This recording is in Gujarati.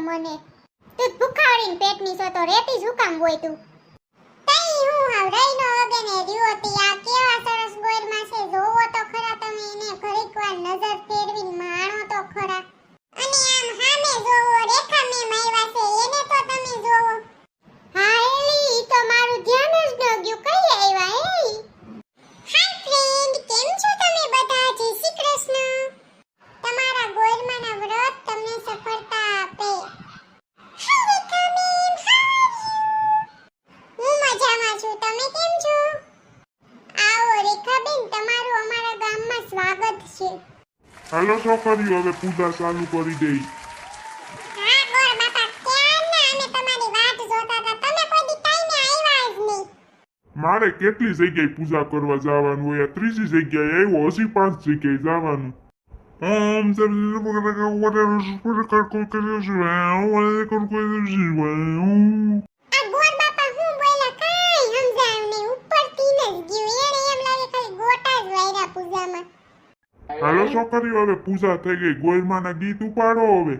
મને તું ભૂખાવડીને પેટની સો તો રેતી શું હોય તું તઈ હું હાવ રઈ નો અગેને સ્વાગત છે. હાલો છોકરીઓ હવે પૂજા ચાલુ કરી દઈ. મારે કેટલી જગ્યાએ પૂજા કરવા જવાનું હોય? ત્રીજી જગ્યાએ આવ્યો હજી પાંચ જગ્યાએ જવાનું. હાલો છોકરીઓ હવે પૂજા થઈ ગઈ. ગોયમાના ગીત ઉપાડો હવે.